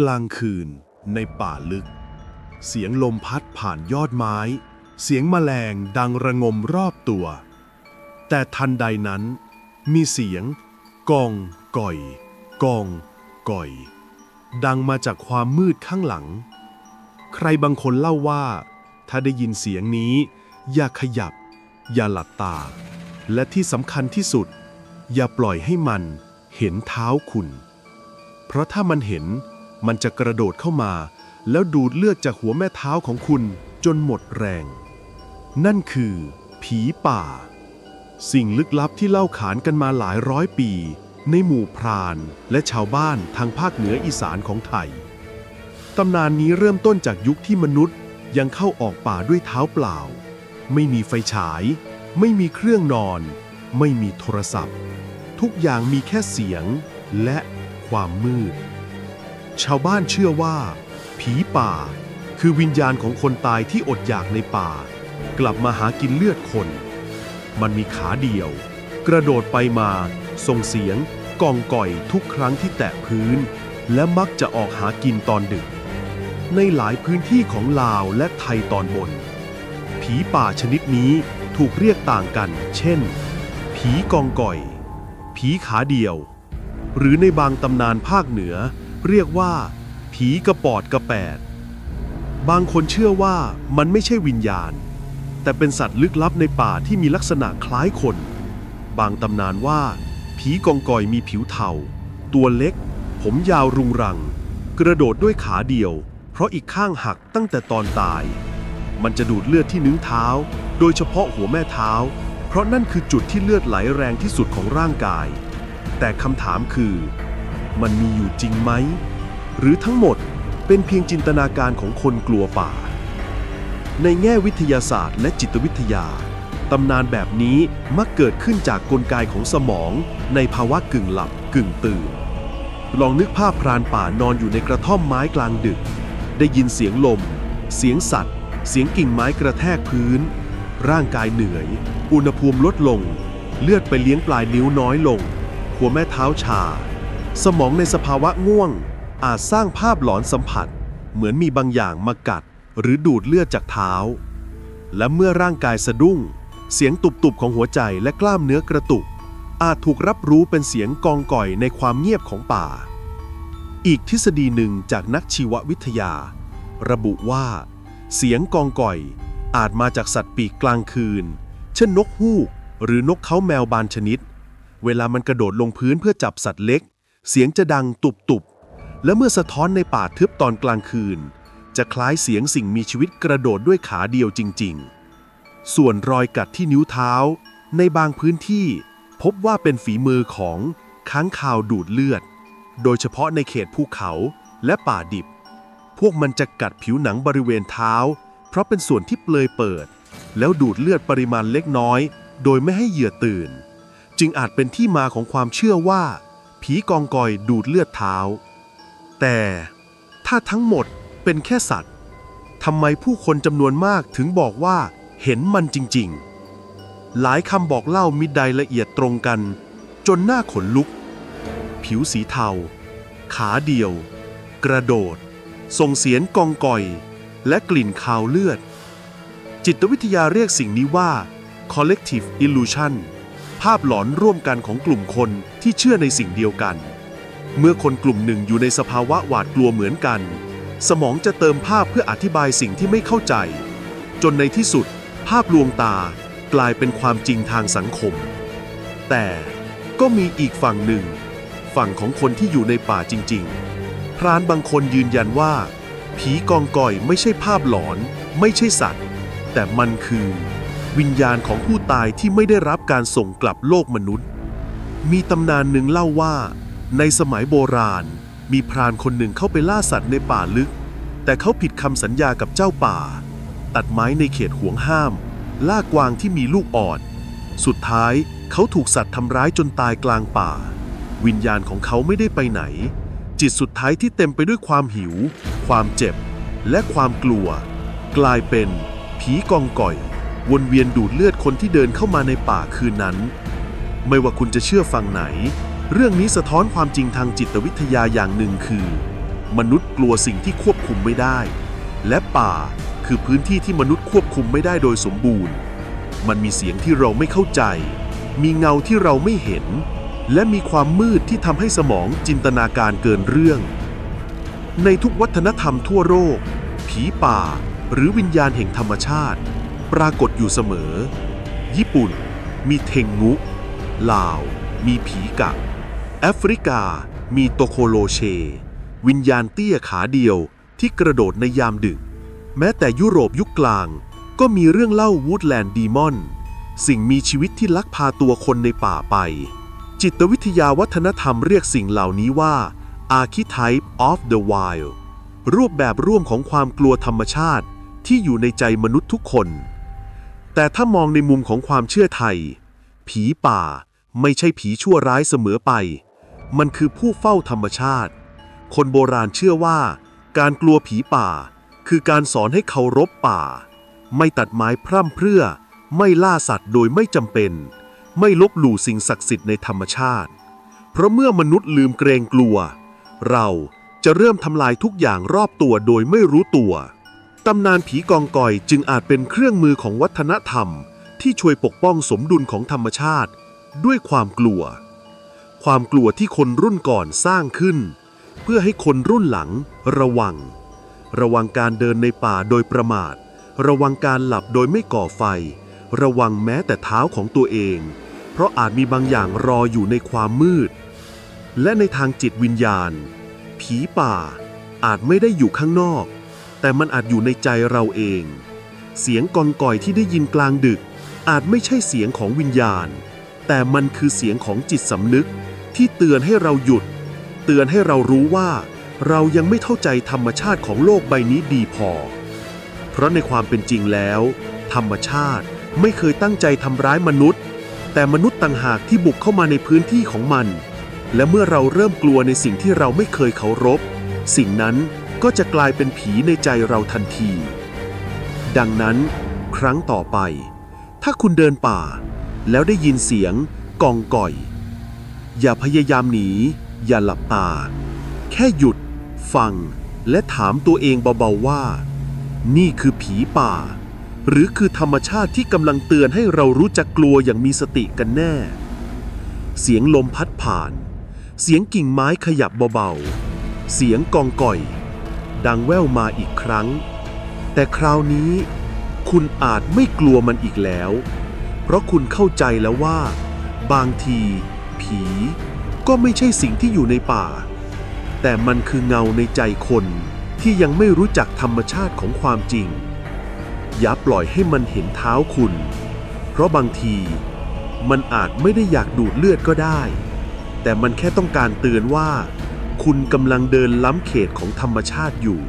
กลางคืน ในป่าลึก เสียงลมพัดผ่านยอดไม้ เสียงแมลงดังระงมรอบตัว แต่ทันใดนั้น มีเสียงกองก่อยกองก่อย ดังมาจากความมืดข้างหลัง ใครบางคนเล่าว่า ถ้าได้ยินเสียงนี้ อย่าขยับ อย่าหลับตา และที่สำคัญที่สุด อย่าปล่อยให้มันเห็นเท้าคุณ เพราะถ้ามันเห็น มันจะกระโดดเข้ามา แล้วดูดเลือดจากหัวแม่เท้าของคุณจนหมดแรง นั่นคือ ผีป่า สิ่งลึกลับที่เล่าขานกันมาหลายร้อยปี ในหมู่พรานและชาวบ้านทางภาคเหนืออีสานของไทย ตำนานนี้เริ่มต้นจากยุคที่มนุษย์ยังเข้าออกป่าด้วยเท้าเปล่า ไม่มีไฟฉาย ไม่มีเครื่องนอน ไม่มีโทรศัพท์ ทุกอย่างมีแค่เสียงและความมืด ชาวบ้านเชื่อว่า ผีป่า คือวิญญาณของคนตายที่อดอยากในป่า กลับมาหากินเลือดคน มันมีขาเดียว กระโดดไปมา ส่งเสียงกองก่อยทุกครั้งที่แตะพื้น และมักจะออกหากินตอนดึก ในหลายพื้นที่ของลาวและไทยตอนบน ผีป่าชนิดนี้ถูกเรียกต่างกัน เช่น ผีกองก่อย ผีขาเดียว หรือในบางตำนานภาคเหนือ เรียกว่า ผีกระปอดกระแปด บางคนเชื่อว่ามันไม่ใช่วิญญาณ แต่เป็นสัตว์ลึกลับในป่าที่มีลักษณะคล้ายคน บางตำนานว่า ผีกองกอยมีผิวเทา ตัวเล็ก ผมยาวรุงรัง กระโดดด้วยขาเดียว เพราะอีกข้างหักตั้งแต่ตอนตาย มันจะดูดเลือดที่นิ้วเท้า โดยเฉพาะหัวแม่เท้า เพราะนั่นคือจุดที่เลือดไหลแรงที่สุดของร่างกาย แต่คำถามคือ มันมีอยู่จริงไหม หรือทั้งหมดเป็นเพียงจินตนาการของคนกลัวป่า ในแง่วิทยาศาสตร์และจิตวิทยา ตำนานแบบนี้มักเกิดขึ้นจากกลไกของสมอง ในภาวะกึ่งหลับกึ่งตื่น ลองนึกภาพพรานป่านอนอยู่ในกระท่อมไม้กลางดึก ได้ยินเสียงลม เสียงสัตว์ เสียงกิ่งไม้กระแทกพื้น ร่างกายเหนื่อย อุณหภูมิลดลง เลือดไปเลี้ยงปลายนิ้วน้อยลง หัวแม่เท้าชา สมองในสภาวะง่วง อาจสร้างภาพหลอนสัมผัส เหมือนมีบางอย่างมากัด หรือดูดเลือดจากเท้า และเมื่อร่างกายสะดุ้ง เสียงตุบๆของหัวใจและกล้ามเนื้อกระตุก อาจถูกรับรู้เป็นเสียงกองก่อยในความเงียบของป่า อีกทฤษฎีหนึ่งจากนักชีววิทยา ระบุว่า เสียงกองก่อย อาจมาจากสัตว์ปีกกลางคืน เช่นนกฮูก หรือนกเขาแมวบานชนิด เวลามันกระโดดลงพื้นเพื่อจับสัตว์เล็ก เสียงจะดังตุบๆ และเมื่อสะท้อนในป่าทึบตอนกลางคืน จะคล้ายเสียงสิ่งมีชีวิตกระโดดด้วยขาเดียวจริง ๆ ส่วนรอยกัดที่นิ้วเท้า ในบางพื้นที่ พบว่าเป็นฝีมือของค้างคาวดูดเลือด โดยเฉพาะในเขตภูเขาและป่าดิบ พวกมันจะกัดผิวหนังบริเวณเท้า เพราะเป็นส่วนที่เปลยเปิด แล้วดูดเลือดปริมาณเล็กน้อย โดยไม่ให้เหยื่อตื่น จึงอาจเป็นที่มาของความเชื่อว่า ผีกองกอยดูดเลือดเท้า แต่ถ้าทั้งหมดเป็นแค่สัตว์ทำไมผู้คนจำนวนมากถึงบอกว่าเห็นมันจริงๆ หลายคำบอกเล่ามิใดละเอียดตรงกัน จนหน้าขนลุก ผิวสีเทา ขาเดียว กระโดด ส่งเสียงกองก่อย และกลิ่นคาวเลือด จิตวิทยาเรียกสิ่งนี้ว่า collective illusion ภาพหลอนร่วมกันของกลุ่มคนที่เชื่อในสิ่งเดียวกัน เมื่อคนกลุ่มหนึ่งอยู่ในสภาวะหวาดกลัวเหมือนกัน สมองจะเติมภาพเพื่ออธิบายสิ่งที่ไม่เข้าใจ จนในที่สุด ภาพลวงตากลายเป็นความจริงทางสังคม แต่ก็มีอีกฝั่งหนึ่ง ฝั่งของคนที่อยู่ในป่าจริง ๆ พรานบางคนยืนยันว่า ผีกองก่อยไม่ใช่ภาพหลอน ไม่ใช่สัตว์ แต่มันคือ วิญญาณของผู้ตายที่ไม่ได้รับการส่งกลับโลกมนุษย์ มีตำนานหนึ่งเล่าว่า ในสมัยโบราณ มีพรานคนหนึ่งเข้าไปล่าสัตว์ในป่าลึก แต่เขาผิดคำสัญญากับเจ้าป่า ตัดไม้ในเขตห่วงห้าม ล่ากวางที่มีลูกอ่อน สุดท้ายเขาถูกสัตว์ทำร้ายจนตายกลางป่า วิญญาณของเขาไม่ได้ไปไหน จิตสุดท้ายที่เต็มไปด้วยความหิว ความเจ็บ และความกลัว กลายเป็นผีกองก่อย วนเวียนดูดเลือดคนที่เดินเข้ามาในป่าคืนนั้น ไม่ว่าคุณจะเชื่อฟังไหน เรื่องนี้สะท้อนความจริงทางจิตวิทยาอย่างหนึ่งคือ มนุษย์กลัวสิ่งที่ควบคุมไม่ได้ และป่าคือพื้นที่ที่มนุษย์ควบคุมไม่ได้โดยสมบูรณ์ มันมีเสียงที่เราไม่เข้าใจ มีเงาที่เราไม่เห็น และมีความมืดที่ทำให้สมองจินตนาการเกินเรื่อง ในทุกวัฒนธรรมทั่วโลกผีป่า หรือวิญญาณแห่งธรรมชาติ ปรากฏอยู่เสมอ ญี่ปุ่น มีเทงงุ ลาว มีผีกะ แอฟริกา มีโตโคโลเช วิญญาณเตี้ยขาเดียวที่กระโดดในยามดึก แม้แต่ยุโรปยุคกลาง ก็มีเรื่องเล่าวูดแลนด์ดีมอน สิ่งมีชีวิตที่ลักพาตัวคนในป่าไป จิตวิทยาวัฒนธรรมเรียกสิ่งเหล่านี้ว่า Archetype of the Wild รูปแบบร่วมของความกลัวธรรมชาติที่อยู่ในใจมนุษย์ทุกคน แต่ถ้ามองในมุมของความเชื่อไทย ผีป่าไม่ใช่ผีชั่วร้ายเสมอไป มันคือผู้เฝ้าธรรมชาติ คนโบราณเชื่อว่า การกลัวผีป่า คือการสอนให้เคารพป่า ไม่ตัดไม้พร่ำเพรื่อ ไม่ล่าสัตว์โดยไม่จำเป็น ไม่ลบหลู่สิ่งศักดิ์สิทธิ์ในธรรมชาติ เพราะเมื่อมนุษย์ลืมเกรงกลัว เราจะเริ่มทำลายทุกอย่างรอบตัวโดยไม่รู้ตัว ตำนานผีกองกอยจึงอาจเป็นเครื่องมือของวัฒนธรรม ที่ช่วยปกป้องสมดุลของธรรมชาติ ด้วยความกลัว ความกลัวที่คนรุ่นก่อนสร้างขึ้น เพื่อให้คนรุ่นหลัง ระวัง ระวังการเดินในป่าโดยประมาท ระวังการหลับโดยไม่ก่อไฟ ระวังแม้แต่เท้าของตัวเอง เพราะอาจมีบางอย่างรออยู่ในความมืด และในทางจิตวิญญาณ ผีป่าอาจไม่ได้อยู่ข้างนอก แต่มันอาจอยู่ในใจเราเอง เสียงกองก่อยที่ได้ยินกลางดึก อาจไม่ใช่เสียงของวิญญาณ แต่มันคือเสียงของจิตสำนึก ที่เตือนให้เราหยุด เตือนให้เรารู้ว่า เรายังไม่เข้าใจธรรมชาติของโลกใบนี้ดีพอ เพราะในความเป็นจริงแล้ว ธรรมชาติไม่เคยตั้งใจทำร้ายมนุษย์ แต่มนุษย์ต่างหากที่บุกเข้ามาในพื้นที่ของมัน และเมื่อเราเริ่มกลัวในสิ่งที่เราไม่เคยเคารพ สิ่งนั้น ก็จะกลายเป็นผีในใจเราทันที ดังนั้น ครั้งต่อไป ถ้าคุณเดินป่า แล้วได้ยินเสียงกองก่อย อย่าพยายามหนี อย่าหลับตา แค่หยุด ฟัง และถามตัวเองเบาๆว่า นี่คือผีป่า หรือคือธรรมชาติที่กำลังเตือนให้เรารู้จักกลัวอย่างมีสติกันแน่ เสียงลมพัดผ่าน เสียงกิ่งไม้ขยับเบาๆเสียงกองก่อย ดังแว่วมาอีกครั้ง แต่คราวนี้ คุณอาจไม่กลัวมันอีกแล้ว เพราะคุณเข้าใจแล้วว่า บางที ผี ก็ไม่ใช่สิ่งที่อยู่ในป่า แต่มันคือเงาในใจคนที่ยังไม่รู้จักธรรมชาติของความจริง อย่าปล่อยให้มันเห็นเท้าคุณ เพราะบางที มันอาจไม่ได้อยากดูดเลือดก็ได้ แต่มันแค่ต้องการเตือนว่า คุณกำลังเดินล้ำเขตของธรรมชาติอยู่